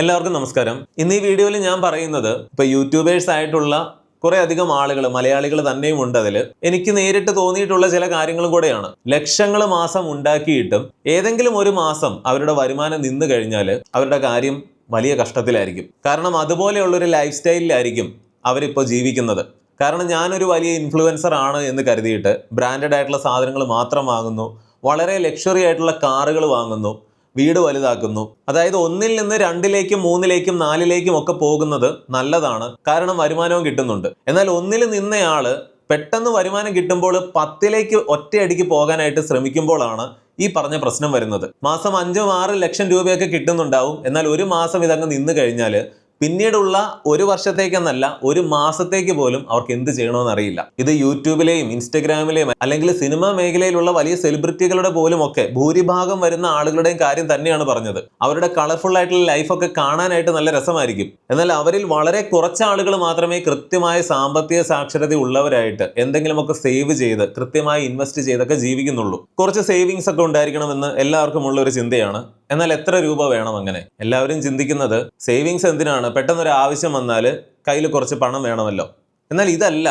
എല്ലാവർക്കും നമസ്കാരം. ഇന്ന് ഈ വീഡിയോയിൽ ഞാൻ പറയുന്നത് ഇപ്പൊ യൂട്യൂബേഴ്സ് ആയിട്ടുള്ള കുറെ അധികം ആളുകൾ മലയാളികൾ തന്നെയും ഉണ്ട് അതിൽ എനിക്ക് നേരിട്ട് തോന്നിയിട്ടുള്ള ചില കാര്യങ്ങളും കൂടെയാണ്. ലക്ഷങ്ങൾ മാസം ഉണ്ടാക്കിയിട്ടും ഏതെങ്കിലും ഒരു മാസം അവരുടെ വരുമാനം നിന്നു കഴിഞ്ഞാൽ അവരുടെ കാര്യം വലിയ കഷ്ടത്തിലായിരിക്കും. കാരണം അതുപോലെയുള്ള ഒരു ലൈഫ് സ്റ്റൈലിലായിരിക്കും അവരിപ്പോൾ ജീവിക്കുന്നത്. കാരണം ഞാനൊരു വലിയ ഇൻഫ്ലുവൻസർ ആണ് എന്ന് കരുതിയിട്ട് ബ്രാൻഡഡ് ആയിട്ടുള്ള സാധനങ്ങൾ മാത്രം വാങ്ങുന്നു. വളരെ ലക്ഷറി ആയിട്ടുള്ള കാറുകൾ വാങ്ങുന്നു. വീട് വലുതാക്കുന്നു. അതായത് ഒന്നിൽ നിന്ന് രണ്ടിലേക്കും മൂന്നിലേക്കും നാലിലേക്കും ഒക്കെ പോകുന്നത് നല്ലതാണ്. കാരണം വരുമാനവും കിട്ടുന്നുണ്ട്. എന്നാൽ ഒന്നിൽ നിന്നയാൾ പെട്ടെന്ന് വരുമാനം കിട്ടുമ്പോൾ പത്തിലേക്ക് ഒറ്റയടിക്ക് പോകാനായിട്ട് ശ്രമിക്കുമ്പോഴാണ് ഈ പറഞ്ഞ പ്രശ്നം വരുന്നത്. മാസം അഞ്ചും ആറ് ലക്ഷം രൂപയൊക്കെ കിട്ടുന്നുണ്ടാവും. എന്നാൽ ഒരു മാസം ഇതങ്ങ് നിന്ന് കഴിഞ്ഞാൽ പിന്നീടുള്ള ഒരു വർഷത്തേക്കെന്നല്ല ഒരു മാസത്തേക്ക് പോലും അവർക്ക് എന്ത് ചെയ്യണമെന്ന് അറിയില്ല. ഇത് യൂട്യൂബിലെയും ഇൻസ്റ്റഗ്രാമിലെയും അല്ലെങ്കിൽ സിനിമാ മേഖലയിലുള്ള വലിയ സെലിബ്രിറ്റികളുടെ പോലും ഒക്കെ ഭൂരിഭാഗം വരുന്ന ആളുകളുടെയും കാര്യം തന്നെയാണ് പറഞ്ഞത്. അവരുടെ കളർഫുൾ ആയിട്ടുള്ള ലൈഫൊക്കെ കാണാനായിട്ട് നല്ല രസമായിരിക്കും. എന്നാൽ അവരിൽ വളരെ കുറച്ച് ആളുകൾ മാത്രമേ കൃത്യമായ സാമ്പത്തിക സാക്ഷരത ഉള്ളവരായിട്ട് എന്തെങ്കിലുമൊക്കെ സേവ് ചെയ്ത് കൃത്യമായി ഇൻവെസ്റ്റ് ചെയ്തൊക്കെ ജീവിക്കുന്നുള്ളൂ. കുറച്ച് സേവിങ്സ് ഒക്കെ ഉണ്ടായിരിക്കണമെന്ന് എല്ലാവർക്കും ഉള്ള ഒരു ചിന്തയാണ്. എന്നാൽ എത്ര രൂപ വേണം അങ്ങനെ? എല്ലാവരും ചിന്തിക്കുന്നത് സേവിങ്സ് എന്തിനാണ്? പെട്ടെന്നൊരു ആവശ്യം വന്നാൽ കയ്യിൽ കുറച്ച് പണം വേണമല്ലോ. എന്നാൽ ഇതല്ല.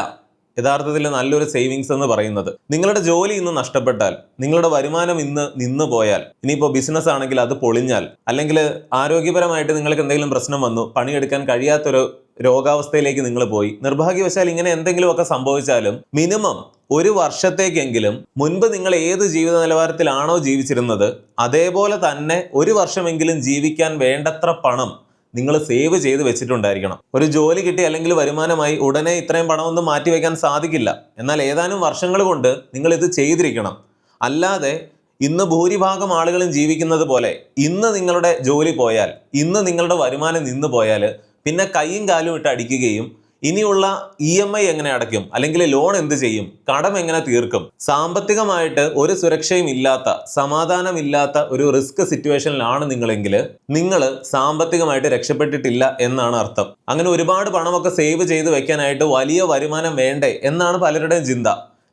യഥാർത്ഥത്തിൽ നല്ലൊരു സേവിങ്സ് എന്ന് പറയുന്നത്. നിങ്ങളുടെ ജോലി ഇന്ന് നഷ്ടപ്പെട്ടാൽ നിങ്ങളുടെ വരുമാനം ഇന്ന് നിന്ന് പോയാൽ ഇനിയിപ്പോൾ ബിസിനസ് ആണെങ്കിൽ അത് പൊളിഞ്ഞാൽ അല്ലെങ്കിൽ ആരോഗ്യപരമായിട്ട് നിങ്ങൾക്ക് എന്തെങ്കിലും പ്രശ്നം വന്നു പണിയെടുക്കാൻ കഴിയാത്തൊരു രോഗാവസ്ഥയിലേക്ക് നിങ്ങൾ പോയി. നിർഭാഗ്യവശാൽ ഇങ്ങനെ എന്തെങ്കിലുമൊക്കെ സംഭവിച്ചാലും മിനിമം ഒരു വർഷത്തേക്കെങ്കിലും മുൻപ് നിങ്ങൾ ഏത് ജീവിത നിലവാരത്തിലാണോ ജീവിച്ചിരുന്നത് അതേപോലെ തന്നെ ഒരു വർഷമെങ്കിലും ജീവിക്കാൻ വേണ്ടത്ര പണം നിങ്ങൾ സേവ് ചെയ്ത് വെച്ചിട്ടുണ്ടായിരിക്കണം. ഒരു ജോലി കിട്ടി അല്ലെങ്കിൽ വരുമാനമായി ഉടനെ ഇത്രയും പണമൊന്നും മാറ്റി വെക്കാൻ സാധിക്കില്ല. എന്നാൽ ഏതാനും വർഷങ്ങൾ കൊണ്ട് നിങ്ങൾ ഇത് ചെയ്തിരിക്കണം. അല്ലാതെ ഇന്ന് ഭൂരിഭാഗം ആളുകളും ജീവിക്കുന്നത് പോലെ ഇന്ന് നിങ്ങളുടെ ജോലി പോയാൽ ഇന്ന് നിങ്ങളുടെ വരുമാനം നിന്ന് പോയാൽ പിന്നെ കൈയും കാലും ഇട്ട് അടിക്കുകയും ഇനിയുള്ള ഇ എം ഐ എങ്ങനെ അടയ്ക്കും? അല്ലെങ്കിൽ ലോൺ എന്ത് ചെയ്യും? കടം എങ്ങനെ തീർക്കും? സാമ്പത്തികമായിട്ട് ഒരു സുരക്ഷയും ഇല്ലാത്ത സമാധാനമില്ലാത്ത ഒരു റിസ്ക് സിറ്റുവേഷനിലാണ് നിങ്ങളെങ്കിൽ നിങ്ങൾ സാമ്പത്തികമായിട്ട് രക്ഷപ്പെട്ടിട്ടില്ല എന്നാണ് അർത്ഥം. അങ്ങനെ ഒരുപാട് പണമൊക്കെ സേവ് ചെയ്ത് വെക്കാനായിട്ട് വലിയ വരുമാനം വേണ്ടേ എന്നാണ് പലരുടെയും ചിന്ത.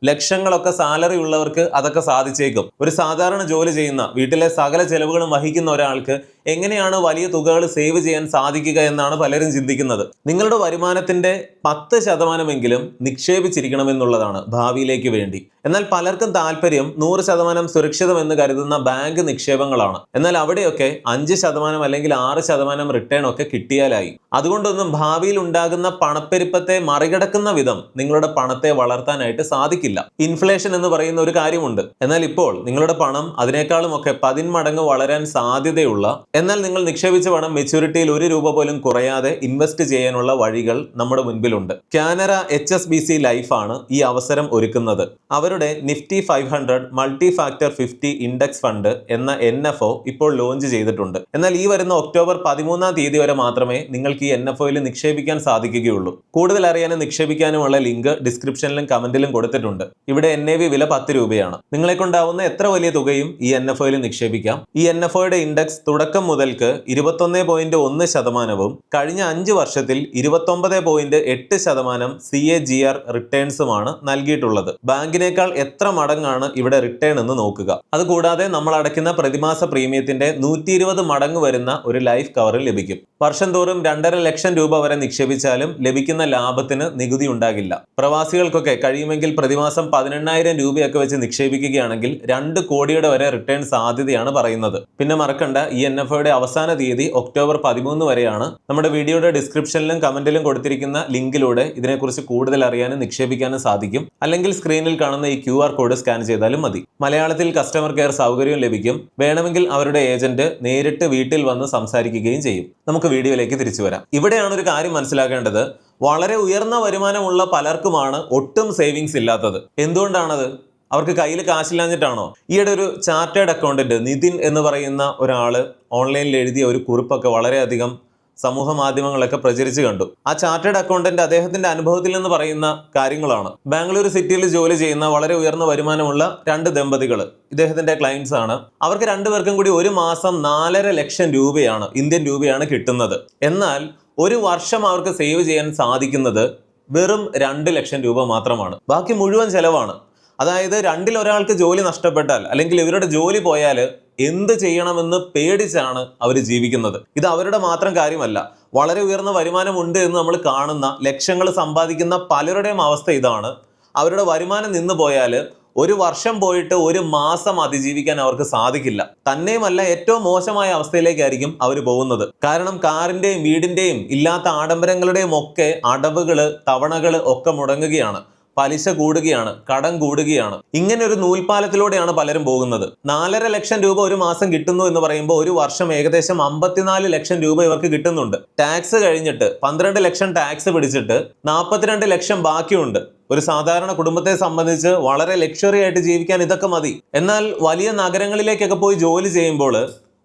ലക്ഷങ്ങളൊക്കെ സാലറി ഉള്ളവർക്ക് അതൊക്കെ സാധിച്ചേക്കും. ഒരു സാധാരണ ജോലി ചെയ്യുന്ന വീട്ടിലെ സകല ചെലവുകളും വഹിക്കുന്ന ഒരാൾക്ക് എങ്ങനെയാണ് വലിയ തുകകൾ സേവ് ചെയ്യാൻ സാധിക്കുക എന്നാണ് പലരും ചിന്തിക്കുന്നത്. നിങ്ങളുടെ വരുമാനത്തിന്റെ പത്ത് ശതമാനമെങ്കിലും നിക്ഷേപിച്ചിരിക്കണമെന്നുള്ളതാണ് ഭാവിയിലേക്ക് വേണ്ടി. എന്നാൽ പലർക്കും താല്പര്യം നൂറ് ശതമാനം സുരക്ഷിതമെന്ന് കരുതുന്ന ബാങ്ക് നിക്ഷേപങ്ങളാണ്. എന്നാൽ അവിടെയൊക്കെ അഞ്ച് ശതമാനം അല്ലെങ്കിൽ ആറ് ശതമാനം റിട്ടേൺ ഒക്കെ കിട്ടിയാലായി. അതുകൊണ്ടൊന്നും ഭാവിയിൽ ഉണ്ടാകുന്ന പണപ്പെരുപ്പത്തെ മറികടക്കുന്ന വിധം നിങ്ങളുടെ പണത്തെ വളർത്താനായിട്ട് സാധിക്കില്ല. ഇൻഫ്ലേഷൻ എന്ന് പറയുന്ന ഒരു കാര്യമുണ്ട്. എന്നാൽ ഇപ്പോൾ നിങ്ങളുടെ പണം അതിനേക്കാളും ഒക്കെ പതിന്മടങ്ങ് വളരാൻ സാധ്യതയുള്ള എന്നാൽ നിങ്ങൾ നിക്ഷേപിച്ച പണം മെച്യൂരിറ്റിയിൽ ഒരു രൂപ പോലും കുറയാതെ ഇൻവെസ്റ്റ് ചെയ്യാനുള്ള വഴികൾ നമ്മുടെ മുൻപിലുണ്ട്. Canara H S B C ലൈഫാണ് ഈ അവസരം ഒരുക്കുന്നത്. അവരുടെ Nifty five hundred multi factor fifty index fund എന്ന എൻ എഫ് ഒ ഇപ്പോൾ ലോഞ്ച് ചെയ്തിട്ടുണ്ട്. എന്നാൽ ഈ വരുന്ന ഒക്ടോബർ പതിമൂന്നാം തീയതി വരെ മാത്രമേ നിങ്ങൾക്ക് ഈ എൻ എഫ് ഒയിൽ നിക്ഷേപിക്കാൻ സാധിക്കുകയുള്ളൂ. കൂടുതൽ അറിയാനും നിക്ഷേപിക്കാനുമുള്ള ലിങ്ക് ഡിസ്ക്രിപ്ഷനിലും കമന്റിലും കൊടുത്തിട്ടുണ്ട്. ഇവിടെ എൻ എ വി വില പത്ത് രൂപയാണ്. നിങ്ങളെ കൊണ്ടാവുന്ന എത്ര വലിയ തുകയും ഈ എൻ എഫ് ഒയിൽ നിക്ഷേപിക്കാം. ഈ എൻ എഫ് ഒയുടെ ഇൻഡെക്സ് തുടക്കം മുതൽക്ക് ഇരുപത്തൊന്ന് പോയിന്റ് ഒന്ന് ശതമാനവും കഴിഞ്ഞ അഞ്ച് വർഷത്തിൽ ഇരുപത്തൊമ്പത് പോയിന്റ് എട്ട് ശതമാനം സി എ ജി ആർ റിട്ടേൺസുമാണ് നൽകിയിട്ടുള്ളത്. ബാങ്കിനേക്കാൾ എത്ര മടങ്ങാണ് ഇവിടെ റിട്ടേൺ എന്ന് നോക്കുക. അതുകൂടാതെ നമ്മൾ അടയ്ക്കുന്ന പ്രതിമാസ പ്രീമിയത്തിന്റെ നൂറ്റി ഇരുപത് മടങ്ങ് വരുന്ന ഒരു ലൈഫ് കവർ ലഭിക്കും. വർഷം തോറും രണ്ടര ലക്ഷം രൂപ വരെ നിക്ഷേപിച്ചാലും ലഭിക്കുന്ന ലാഭത്തിന് നികുതി ഉണ്ടാകില്ല. പ്രവാസികൾക്കൊക്കെ കഴിയുമെങ്കിൽ പ്രതിമാസം പതിനെണ്ണായിരം രൂപയൊക്കെ വെച്ച് നിക്ഷേപിക്കുകയാണെങ്കിൽ രണ്ട് കോടിയുടെ വരെ റിട്ടേൺ സാധ്യതയാണ് പറയുന്നത്. പിന്നെ മറക്കണ്ട ഈ എൻ എഫ് ഒയുടെ അവസാന തീയതി ഒക്ടോബർ പതിമൂന്ന് വരെയാണ്. നമ്മുടെ വീഡിയോയുടെ ഡിസ്ക്രിപ്ഷനിലും കമന്റിലും കൊടുത്തിരിക്കുന്ന ലിങ്കിലൂടെ ഇതിനെക്കുറിച്ച് കൂടുതൽ അറിയാനും നിക്ഷേപിക്കാനും സാധിക്കും. അല്ലെങ്കിൽ സ്ക്രീനിൽ കാണുന്ന ഈ ക്യു കോഡ് സ്കാൻ ചെയ്താലും മതി. മലയാളത്തിൽ കസ്റ്റമർ കെയർ സൗകര്യവും ലഭിക്കും. വേണമെങ്കിൽ അവരുടെ ഏജന്റ് നേരിട്ട് വീട്ടിൽ വന്ന് സംസാരിക്കുകയും ചെയ്യും. നമുക്ക് വീഡിയോയിലേക്ക് തിരിച്ചു വരാം. ഇവിടെയാണ് ഒരു കാര്യം മനസ്സിലാക്കേണ്ടത്. വളരെ ഉയർന്ന വരുമാനമുള്ള പലർക്കുമാണ് ഒട്ടും സേവിങ്സ് ഇല്ലാത്തത്. എന്തുകൊണ്ടാണത്? അവർക്ക് കയ്യിൽ കാശില്ലാഞ്ഞിട്ടാണോ? ഈയിടെ ഒരു ചാർട്ടേഡ് അക്കൗണ്ടന്റ് നിതിൻ എന്ന് പറയുന്ന ഒരാൾ ഓൺലൈനിൽ എഴുതിയ ഒരു കുറിപ്പൊക്കെ വളരെയധികം സമൂഹ മാധ്യമങ്ങളൊക്കെ പ്രചരിച്ചു കണ്ടു. ആ ചാർട്ടേഡ് അക്കൗണ്ടന്റ് അദ്ദേഹത്തിന്റെ അനുഭവത്തിൽ നിന്ന് പറയുന്ന കാര്യങ്ങളാണ്. ബാംഗ്ലൂർ സിറ്റിയിൽ ജോലി ചെയ്യുന്ന വളരെ ഉയർന്ന വരുമാനമുള്ള രണ്ട് ദമ്പതികൾ ഇദ്ദേഹത്തിന്റെ ക്ലയൻസ് ആണ്. അവർക്ക് രണ്ടുപേർക്കും കൂടി ഒരു മാസം നാലര ലക്ഷം രൂപയാണ് ഇന്ത്യൻ രൂപയാണ് കിട്ടുന്നത്. എന്നാൽ ഒരു വർഷം അവർക്ക് സേവ് ചെയ്യാൻ സാധിക്കുന്നത് വെറും രണ്ട് ലക്ഷം രൂപ മാത്രമാണ്. ബാക്കി മുഴുവൻ ചെലവാണ്. അതായത് രണ്ടിൽ ഒരാൾക്ക് ജോലി നഷ്ടപ്പെട്ടാൽ അല്ലെങ്കിൽ ഇവരുടെ ജോലി പോയാൽ എന്ത് ചെയ്യണമെന്ന് പേടിച്ചാണ് അവർ ജീവിക്കുന്നത്. ഇത് അവരുടെ മാത്രം കാര്യമല്ല. വളരെ ഉയർന്ന വരുമാനമുണ്ട് എന്ന് നമ്മൾ കാണുന്ന ലക്ഷങ്ങൾ സമ്പാദിക്കുന്ന പലരുടെയും അവസ്ഥ ഇതാണ്. അവരുടെ വരുമാനം നിന്ന് പോയാൽ ഒരു വർഷം പോയിട്ട് ഒരു മാസം അതിജീവിക്കാൻ അവർക്ക് സാധിക്കില്ല. തന്നെയുമല്ല ഏറ്റവും മോശമായ അവസ്ഥയിലേക്കായിരിക്കും അവർ പോകുന്നത്. കാരണം കാറിന്റെയും വീടിന്റെയും ഇല്ലാത്ത ആഡംബരങ്ങളുടെയും ഒക്കെ അടവുകൾ തവണകൾ ഒക്കെ മുടങ്ങുകയാണ്. പലിശ കൂടുകയാണ് കടം കൂടുകയാണ്. ഇങ്ങനെ ഒരു നൂൽപാലത്തിലൂടെയാണ് പലരും പോകുന്നത്. നാലര ലക്ഷം രൂപ ഒരു മാസം കിട്ടുന്നു എന്ന് പറയുമ്പോൾ ഒരു വർഷം ഏകദേശം അമ്പത്തിനാല് ലക്ഷം രൂപ ഇവർക്ക് കിട്ടുന്നുണ്ട്. ടാക്സ് കഴിഞ്ഞിട്ട് പന്ത്രണ്ട് ലക്ഷം ടാക്സ് പിടിച്ചിട്ട് നാൽപ്പത്തിരണ്ട് ലക്ഷം ബാക്കിയുണ്ട്. ഒരു സാധാരണ കുടുംബത്തെ സംബന്ധിച്ച് വളരെ ലക്ഷറി ആയിട്ട് ജീവിക്കാൻ ഇതൊക്കെ മതി. എന്നാൽ വലിയ നഗരങ്ങളിലേക്കൊക്കെ പോയി ജോലി ചെയ്യുമ്പോൾ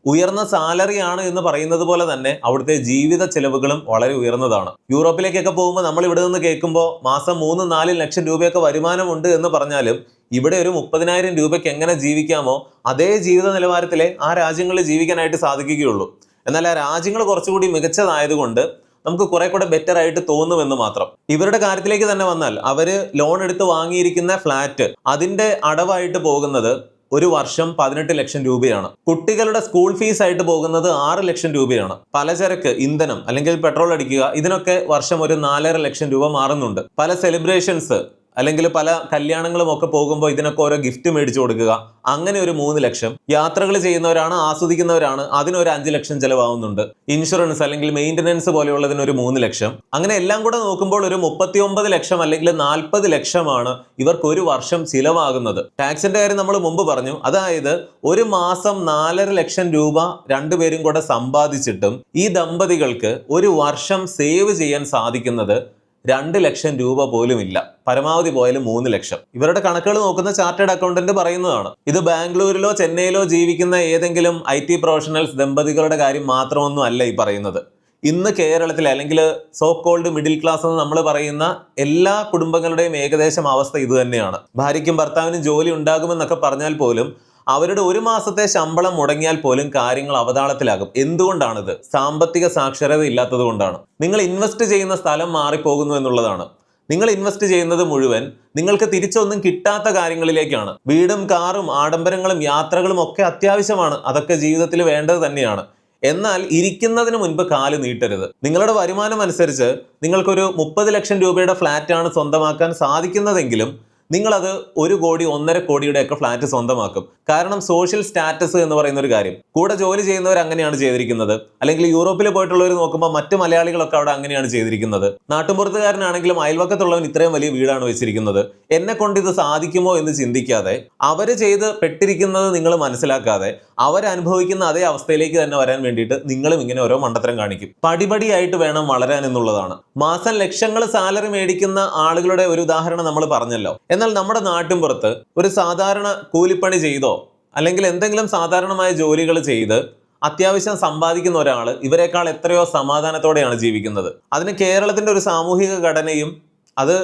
ഉയർന്ന സാലറിയാണ് എന്ന് പറയുന്നത് പോലെ തന്നെ അവിടുത്തെ ജീവിത ചെലവുകളും വളരെ ഉയർന്നതാണ്. യൂറോപ്പിലേക്കൊക്കെ പോകുമ്പോൾ നമ്മൾ ഇവിടെ നിന്ന് കേൾക്കുമ്പോൾ മാസം മൂന്ന് നാല് ലക്ഷം രൂപയൊക്കെ വരുമാനമുണ്ട് എന്ന് പറഞ്ഞാലും ഇവിടെ ഒരു മുപ്പതിനായിരം രൂപയ്ക്ക് എങ്ങനെ ജീവിക്കാമോ അതേ ജീവിത നിലവാരത്തിലെ ആ രാജ്യങ്ങളിൽ ജീവിക്കാനായിട്ട് സാധിക്കുകയുള്ളൂ. എന്നാൽ ആ രാജ്യങ്ങൾ കുറച്ചുകൂടി മികച്ചതായതുകൊണ്ട് നമുക്ക് കുറെ കൂടെ ബെറ്റർ ആയിട്ട് തോന്നുമെന്ന് മാത്രം. ഇവരുടെ കാര്യത്തിലേക്ക് തന്നെ വന്നാൽ അവർ ലോൺ എടുത്ത് വാങ്ങിയിരിക്കുന്ന ഫ്ലാറ്റ് അതിന്റെ അടവായിട്ട് പോകുന്നത് ഒരു വർഷം പതിനെട്ട് ലക്ഷം രൂപയാണ്. കുട്ടികളുടെ സ്കൂൾ ഫീസ് ആയിട്ട് പോകുന്നത് ആറ് ലക്ഷം രൂപയാണ്. പലചരക്ക് ഇന്ധനം അല്ലെങ്കിൽ പെട്രോൾ അടിക്കുക ഇതിനൊക്കെ വർഷം ഒരു നാലര ലക്ഷം രൂപ മാറുന്നുണ്ട്. പല സെലിബ്രേഷൻസ് അല്ലെങ്കിൽ പല കല്യാണങ്ങളും ഒക്കെ പോകുമ്പോൾ ഇതിനൊക്കെ ഓരോ ഗിഫ്റ്റ് മേടിച്ചു കൊടുക്കുക. അങ്ങനെ ഒരു മൂന്ന് ലക്ഷം യാത്രകൾ ചെയ്യുന്നവരാണ് ആസ്വദിക്കുന്നവരാണ് അതിനൊരു അഞ്ച് ലക്ഷം ചിലവാകുന്നുണ്ട്. ഇൻഷുറൻസ് അല്ലെങ്കിൽ മെയിന്റനൻസ് പോലെയുള്ളതിന് ഒരു മൂന്ന് ലക്ഷം. അങ്ങനെ എല്ലാം കൂടെ നോക്കുമ്പോൾ ഒരു മുപ്പത്തി ഒമ്പത് ലക്ഷം അല്ലെങ്കിൽ നാൽപ്പത് ലക്ഷമാണ് ഇവർക്ക് ഒരു വർഷം ചിലവാകുന്നത്. ടാക്സിന്റെ കാര്യം നമ്മൾ മുമ്പ് പറഞ്ഞു. അതായത് ഒരു മാസം നാലര ലക്ഷം രൂപ രണ്ടുപേരും കൂടെ സമ്പാദിച്ചിട്ടും ഈ ദമ്പതികൾക്ക് ഒരു വർഷം സേവ് ചെയ്യാൻ സാധിക്കുന്നത് രണ്ട് ലക്ഷം രൂപ പോലും ഇല്ല. പരമാവധി പോയാലും മൂന്ന് ലക്ഷം. ഇവരുടെ കണക്കുകൾ നോക്കുന്ന ചാർട്ടേഡ് അക്കൗണ്ടന്റ് പറയുന്നതാണ്. ഇത് ബാംഗ്ലൂരിലോ ചെന്നൈയിലോ ജീവിക്കുന്ന ഏതെങ്കിലും ഐ ടി പ്രൊഫഷണൽസ് ദമ്പതികളുടെ കാര്യം മാത്രമൊന്നും അല്ല ഈ പറയുന്നത്. ഇന്ന് കേരളത്തിൽ അല്ലെങ്കിൽ സോ കോൾഡ് മിഡിൽ ക്ലാസ് എന്ന് നമ്മൾ പറയുന്ന എല്ലാ കുടുംബങ്ങളുടെയും ഏകദേശം അവസ്ഥ ഇത് തന്നെയാണ്. ഭാര്യയ്ക്കും ഭർത്താവിനും ജോലി ഉണ്ടാകുമെന്നൊക്കെ പറഞ്ഞാൽ പോലും അവരുടെ ഒരു മാസത്തെ ശമ്പളം മുടങ്ങിയാൽ പോലും കാര്യങ്ങൾ അവതാളത്തിലാകും. എന്തുകൊണ്ടാണിത്? സാമ്പത്തിക സാക്ഷരത ഇല്ലാത്തത് കൊണ്ടാണ്. നിങ്ങൾ ഇൻവെസ്റ്റ് ചെയ്യുന്ന സ്ഥലം മാറിപ്പോകുന്നു എന്നുള്ളതാണ്. നിങ്ങൾ ഇൻവെസ്റ്റ് ചെയ്യുന്നത് മുഴുവൻ നിങ്ങൾക്ക് തിരിച്ചൊന്നും കിട്ടാത്ത കാര്യങ്ങളിലേക്കാണ്. വീടും കാറും ആഡംബരങ്ങളും യാത്രകളും ഒക്കെ അത്യാവശ്യമാണ്. അതൊക്കെ ജീവിതത്തിൽ വേണ്ടത് തന്നെയാണ്. എന്നാൽ ഇരിക്കുന്നതിന് മുൻപ് കാൽ നീട്ടരുത്. നിങ്ങളുടെ വരുമാനം അനുസരിച്ച് നിങ്ങൾക്കൊരു മുപ്പത് ലക്ഷം രൂപയുടെ ഫ്ലാറ്റ് ആണ് സ്വന്തമാക്കാൻ സാധിക്കുന്നതെങ്കിലും നിങ്ങളത് ഒരു കോടി ഒന്നര കോടിയുടെ ഒക്കെ ഫ്ലാറ്റ് സ്വന്തമാക്കും. കാരണം സോഷ്യൽ സ്റ്റാറ്റസ് എന്ന് പറയുന്ന ഒരു കാര്യം. കൂടെ ജോലി ചെയ്യുന്നവർ അങ്ങനെയാണ് ചെയ്തിരിക്കുന്നത്. അല്ലെങ്കിൽ യൂറോപ്പിൽ പോയിട്ടുള്ളവർ നോക്കുമ്പോൾ മറ്റ് മലയാളികളൊക്കെ അവിടെ അങ്ങനെയാണ് ചെയ്തിരിക്കുന്നത്. നാട്ടുമ്പുറത്തുകാരനാണെങ്കിലും അയൽവക്കത്തുള്ളവൻ ഇത്രയും വലിയ വീടാണ് വെച്ചിരിക്കുന്നത്. എന്നെ കൊണ്ട് ഇത് സാധിക്കുമോ എന്ന് ചിന്തിക്കാതെ അവർ ചെയ്ത് പെട്ടിരിക്കുന്നത് നിങ്ങൾ മനസ്സിലാക്കാതെ അവരനുഭവിക്കുന്ന അതേ അവസ്ഥയിലേക്ക് തന്നെ വരാൻ വേണ്ടിയിട്ട് നിങ്ങളും ഇങ്ങനെ ഓരോ മണ്ടത്തരം കാണിക്കും. പടിപടിയായിട്ട് വേണം വളരാൻ എന്നുള്ളതാണ്. മാസം ലക്ഷങ്ങൾ സാലറി മേടിക്കുന്ന ആളുകളുടെ ഒരു ഉദാഹരണം നമ്മൾ പറഞ്ഞല്ലോ. എന്നാൽ നമ്മുടെ നാട്ടിൻപുറത്ത് ഒരു സാധാരണ കൂലിപ്പണി ചെയ്തോ അല്ലെങ്കിൽ എന്തെങ്കിലും സാധാരണമായ ജോലികൾ ചെയ്ത് അത്യാവശ്യം സമ്പാദിക്കുന്ന ഒരാൾ ഇവരെക്കാൾ എത്രയോ സമാധാനത്തോടെയാണ് ജീവിക്കുന്നത്. അതിന് കേരളത്തിന്റെ ഒരു സാമൂഹിക ഘടനയും അത്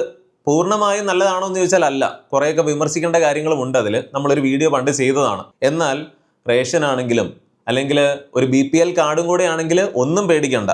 പൂർണമായും നല്ലതാണോ എന്ന് ചോദിച്ചാൽ അല്ല. കുറേയൊക്കെ വിമർശിക്കേണ്ട കാര്യങ്ങളും ഉണ്ട് അതിൽ. നമ്മളൊരു വീഡിയോ പണ്ട് ചെയ്തതാണ്. എന്നാൽ റേഷൻ ആണെങ്കിലും അല്ലെങ്കിൽ ഒരു ബി പി എൽ കാർഡും കൂടെ ആണെങ്കിൽ ഒന്നും പേടിക്കണ്ട.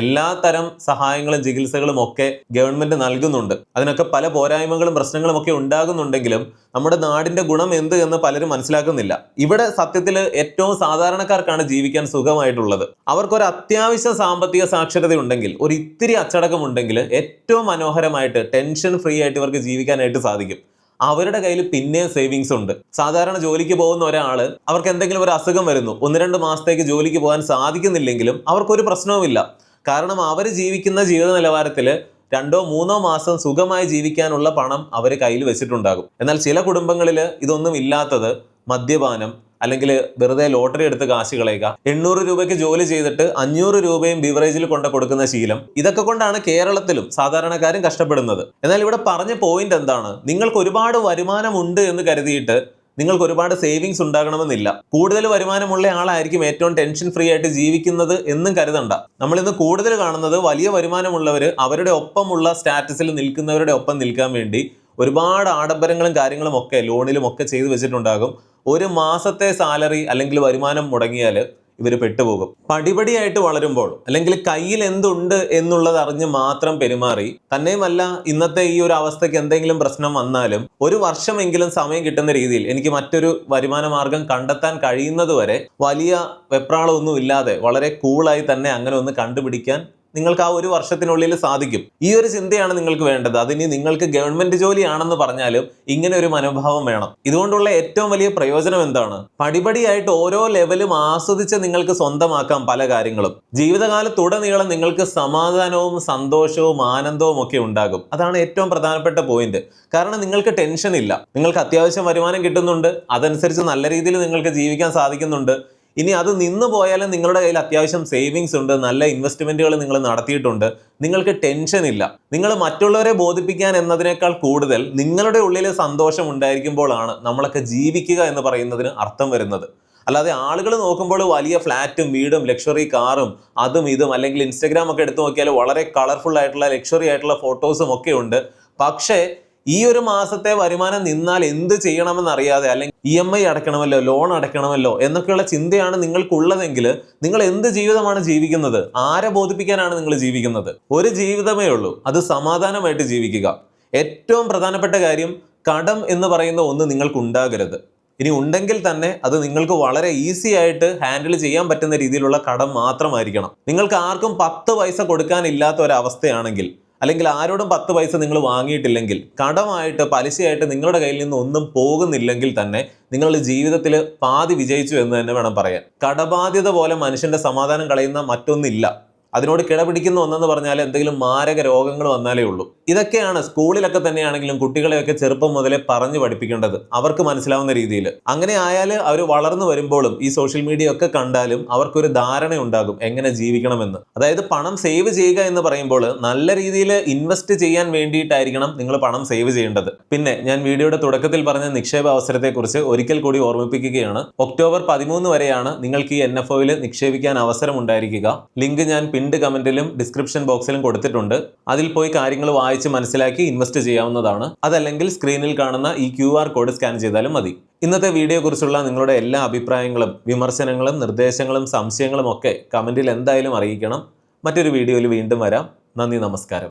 എല്ലാ തരം സഹായങ്ങളും ചികിത്സകളും ഒക്കെ ഗവൺമെന്റ് നൽകുന്നുണ്ട്. അതിനൊക്കെ പല പോരായ്മകളും പ്രശ്നങ്ങളും ഒക്കെ ഉണ്ടാകുന്നുണ്ടെങ്കിലും നമ്മുടെ നാടിന്റെ ഗുണം എന്ത് എന്ന് പലരും മനസ്സിലാക്കുന്നില്ല. ഇവിടെ സത്യത്തിൽ ഏറ്റവും സാധാരണക്കാർക്കാണ് ജീവിക്കാൻ സുഖമായിട്ടുള്ളത്. അവർക്കൊരു അത്യാവശ്യ സാമ്പത്തിക സാക്ഷരത ഉണ്ടെങ്കിൽ ഒരു ഇത്തിരി അച്ചടക്കം ഉണ്ടെങ്കിൽ ഏറ്റവും മനോഹരമായിട്ട് ടെൻഷൻ ഫ്രീ ആയിട്ട് ഇവർക്ക് ജീവിക്കാനായിട്ട് സാധിക്കും. അവരുടെ കയ്യിൽ പിന്നെ സേവിങ്സ് ഉണ്ട്. സാധാരണ ജോലിക്ക് പോകുന്ന ഒരാൾ അവർക്ക് എന്തെങ്കിലും ഒരു അസുഖം വരുന്നു. ഒന്ന് രണ്ട് മാസത്തേക്ക് ജോലിക്ക് പോകാൻ സാധിക്കുന്നില്ലെങ്കിലും അവർക്കൊരു പ്രശ്നവുമില്ല. കാരണം അവർ ജീവിക്കുന്ന ജീവിത നിലവാരത്തിൽ രണ്ടോ മൂന്നോ മാസം സുഖമായി ജീവിക്കാനുള്ള പണം അവർ കയ്യിൽ വെച്ചിട്ടുണ്ടാകും. എന്നാൽ ചില കുടുംബങ്ങളിൽ ഇതൊന്നും ഇല്ലാത്തത് മദ്യപാനം അല്ലെങ്കിൽ വെറുതെ ലോട്ടറി എടുത്ത് കാശ് കളയുക എണ്ണൂറ് രൂപയ്ക്ക് ജോലി ചെയ്തിട്ട് അഞ്ഞൂറ് രൂപയും ബിവറേജിൽ കൊണ്ട് കൊടുക്കുന്ന ശീലം ഇതൊക്കെ കൊണ്ടാണ് കേരളത്തിലും സാധാരണക്കാരും കഷ്ടപ്പെടുന്നത്. എന്നാൽ ഇവിടെ പറഞ്ഞ പോയിന്റ് എന്താണ്? നിങ്ങൾക്ക് ഒരുപാട് വരുമാനമുണ്ട് എന്ന് കരുതിയിട്ട് നിങ്ങൾക്ക് ഒരുപാട് സേവിങ്സ് ഉണ്ടാകണമെന്നില്ല. കൂടുതൽ വരുമാനമുള്ള ആളായിരിക്കും ഏറ്റവും ടെൻഷൻ ഫ്രീ ആയിട്ട് ജീവിക്കുന്നത് എന്നും കരുതണ്ട. നമ്മൾ ഇന്ന് കൂടുതൽ കാണുന്നത് വലിയ വരുമാനമുള്ളവർ അവരുടെ ഒപ്പമുള്ള സ്റ്റാറ്റസിൽ നിൽക്കുന്നവരുടെ ഒപ്പം നിൽക്കാൻ വേണ്ടി ഒരുപാട് ആഡംബരങ്ങളും കാര്യങ്ങളും ഒക്കെ ലോണിലും ഒക്കെ ചെയ്തു വെച്ചിട്ടുണ്ടാകും. ഒരു മാസത്തെ സാലറി അല്ലെങ്കിൽ വരുമാനം മുടങ്ങിയാൽ ഇവർ പെട്ടുപോകും. പടിപടിയായിട്ട് വളരുമ്പോൾ അല്ലെങ്കിൽ കയ്യിൽ എന്തുണ്ട് എന്നുള്ളത് അറിഞ്ഞ് മാത്രം പെരുമാറി തന്നെയുമല്ല ഇന്നത്തെ ഈ ഒരു അവസ്ഥയ്ക്ക് എന്തെങ്കിലും പ്രശ്നം വന്നാലും ഒരു വർഷമെങ്കിലും സമയം കിട്ടുന്ന രീതിയിൽ എനിക്ക് മറ്റൊരു വരുമാന മാർഗം കണ്ടെത്താൻ കഴിയുന്നത് വരെ വലിയ വെപ്രാളമൊന്നും ഇല്ലാതെ വളരെ കൂളായി തന്നെ അങ്ങനെ ഒന്ന് കണ്ടുപിടിക്കാൻ നിങ്ങൾക്ക് ആ ഒരു വർഷത്തിനുള്ളിൽ സാധിക്കും. ഈ ഒരു ചിന്തയാണ് നിങ്ങൾക്ക് വേണ്ടത്. അതിനി നിങ്ങൾക്ക് ഗവൺമെന്റ് ജോലിയാണെന്ന് പറഞ്ഞാലും ഇങ്ങനെ ഒരു മനോഭാവം വേണം. ഇതുകൊണ്ടുള്ള ഏറ്റവും വലിയ പ്രയോജനം എന്താണ്? പടിപടിയായിട്ട് ഓരോ ലെവലും ആസ്വദിച്ച് നിങ്ങൾക്ക് സ്വന്തമാക്കാം പല കാര്യങ്ങളും. ജീവിതകാലത്തുടനീളം നിങ്ങൾക്ക് സമാധാനവും സന്തോഷവും ആനന്ദവും ഒക്കെ ഉണ്ടാകും. അതാണ് ഏറ്റവും പ്രധാനപ്പെട്ട പോയിന്റ് കാരണം നിങ്ങൾക്ക് ടെൻഷൻ ഇല്ല. നിങ്ങൾക്ക് അത്യാവശ്യം വരുമാനം കിട്ടുന്നുണ്ട്. അതനുസരിച്ച് നല്ല രീതിയിൽ നിങ്ങൾക്ക് ജീവിക്കാൻ സാധിക്കുന്നുണ്ട്. ഇനി അത് നിന്ന് പോയാലും നിങ്ങളുടെ കയ്യിൽ അത്യാവശ്യം സേവിങ്സ് ഉണ്ട് നല്ല ഇൻവെസ്റ്റ്മെന്റുകൾ നിങ്ങൾ നടത്തിയിട്ടുണ്ട്. നിങ്ങൾക്ക് ടെൻഷൻ ഇല്ല. നിങ്ങൾ മറ്റുള്ളവരെ ബോധിപ്പിക്കാൻ എന്നതിനേക്കാൾ കൂടുതൽ നിങ്ങളുടെ ഉള്ളിൽ സന്തോഷം ഉണ്ടായിരിക്കുമ്പോഴാണ് നമ്മളൊക്കെ ജീവിക്കുക എന്ന് പറയുന്നതിന് അർത്ഥം വരുന്നത്. അല്ലാതെ ആളുകൾ നോക്കുമ്പോൾ വലിയ ഫ്ലാറ്റും വീടും ലക്ഷറി കാറും അതും ഇതും അല്ലെങ്കിൽ ഇൻസ്റ്റഗ്രാം ഒക്കെ എടുത്തു നോക്കിയാൽ വളരെ കളർഫുൾ ആയിട്ടുള്ള ലക്ഷറി ആയിട്ടുള്ള ഫോട്ടോസും ഒക്കെ ഉണ്ട്. പക്ഷേ ഈ ഒരു മാസത്തെ വരുമാനം നിന്നാൽ എന്ത് ചെയ്യണമെന്ന് അറിയാതെ അല്ലെങ്കിൽ ഇ എം ഐ അടയ്ക്കണമല്ലോ ലോൺ അടയ്ക്കണമല്ലോ എന്നൊക്കെയുള്ള ചിന്തയാണ് നിങ്ങൾക്കുള്ളതെങ്കിൽ നിങ്ങൾ എന്ത് ജീവിതമാണ് ജീവിക്കുന്നത്? ആരെ ബോധിപ്പിക്കാനാണ് നിങ്ങൾ ജീവിക്കുന്നത്? ഒരു ജീവിതമേ ഉള്ളൂ. അത് സമാധാനമായിട്ട് ജീവിക്കുക. ഏറ്റവും പ്രധാനപ്പെട്ട കാര്യം കടം എന്ന് പറയുന്ന ഒന്ന് നിങ്ങൾക്ക് ഉണ്ടാകരുത് ഇനി ഉണ്ടെങ്കിൽ തന്നെ അത് നിങ്ങൾക്ക് വളരെ ഈസി ആയിട്ട് ഹാൻഡിൽ ചെയ്യാൻ പറ്റുന്ന രീതിയിലുള്ള കടം മാത്രമായിരിക്കണം. നിങ്ങൾക്ക് ആർക്കും പത്ത് പൈസ കൊടുക്കാനില്ലാത്ത ഒരവസ്ഥയാണെങ്കിൽ അല്ലെങ്കിൽ ആരോടും പത്ത് പൈസ നിങ്ങൾ വാങ്ങിയിട്ടില്ലെങ്കിൽ കടമായിട്ട് പലിശയായിട്ട് നിങ്ങളുടെ കയ്യിൽ നിന്ന് ഒന്നും പോകുന്നില്ലെങ്കിൽ തന്നെ നിങ്ങളുടെ ജീവിതത്തിൽ പാതി വിജയിച്ചു എന്ന് തന്നെ വേണം പറയാൻ. കടബാധ്യത പോലെ മനുഷ്യന്റെ സമാധാനം കളയുന്ന മറ്റൊന്നില്ല. അതിനോട് കിടപിടിക്കുന്ന ഒന്നെന്ന് പറഞ്ഞാൽ എന്തെങ്കിലും മാരക രോഗങ്ങൾ വന്നാലേ ഉള്ളൂ. ഇതൊക്കെയാണ് സ്കൂളിലൊക്കെ തന്നെയാണെങ്കിലും കുട്ടികളെയൊക്കെ ചെറുപ്പം മുതലേ പറഞ്ഞു പഠിപ്പിക്കേണ്ടത്. അവർക്ക് മനസ്സിലാവുന്ന രീതിയിൽ. അങ്ങനെ ആയാൽ അവർ വളർന്നു വരുമ്പോഴും ഈ സോഷ്യൽ മീഡിയ ഒക്കെ കണ്ടാലും അവർക്കൊരു ധാരണ ഉണ്ടാകും എങ്ങനെ ജീവിക്കണമെന്ന്. അതായത് പണം സേവ് ചെയ്യുക എന്ന് പറയുമ്പോൾ നല്ല രീതിയിൽ ഇൻവെസ്റ്റ് ചെയ്യാൻ വേണ്ടിയിട്ടായിരിക്കണം നിങ്ങൾ പണം സേവ് ചെയ്യേണ്ടത്. പിന്നെ ഞാൻ വീഡിയോയുടെ തുടക്കത്തിൽ പറഞ്ഞ നിക്ഷേപ അവസരത്തെക്കുറിച്ച് ഒരിക്കൽ കൂടി ഓർമ്മിപ്പിക്കുകയാണ്. ഒക്ടോബർ പതിമൂന്ന് വരെയാണ് നിങ്ങൾക്ക് ഈ എൻ എഫ് ഒയിൽ നിക്ഷേപിക്കാൻ അവസരം ഉണ്ടായിരിക്കുക ലിങ്ക് ഞാൻ പിൻഡ് കമന്റിലും ഡിസ്ക്രിപ്ഷൻ ബോക്സിലും കൊടുത്തിട്ടുണ്ട്. അതിൽ പോയി കാര്യങ്ങൾ വായിച്ച് മനസ്സിലാക്കി ഇൻവെസ്റ്റ് ചെയ്യാവുന്നതാണ്. അതല്ലെങ്കിൽ സ്ക്രീനിൽ കാണുന്ന ഈ ക്യു കോഡ് സ്കാൻ ചെയ്താലും മതി. ഇന്നത്തെ വീഡിയോ കുറിച്ചുള്ള നിങ്ങളുടെ എല്ലാ അഭിപ്രായങ്ങളും വിമർശനങ്ങളും നിർദ്ദേശങ്ങളും സംശയങ്ങളും ഒക്കെ കമന്റിൽ എന്തായാലും അറിയിക്കണം. മറ്റൊരു വീഡിയോയിൽ വീണ്ടും വരാം. നന്ദി നമസ്കാരം.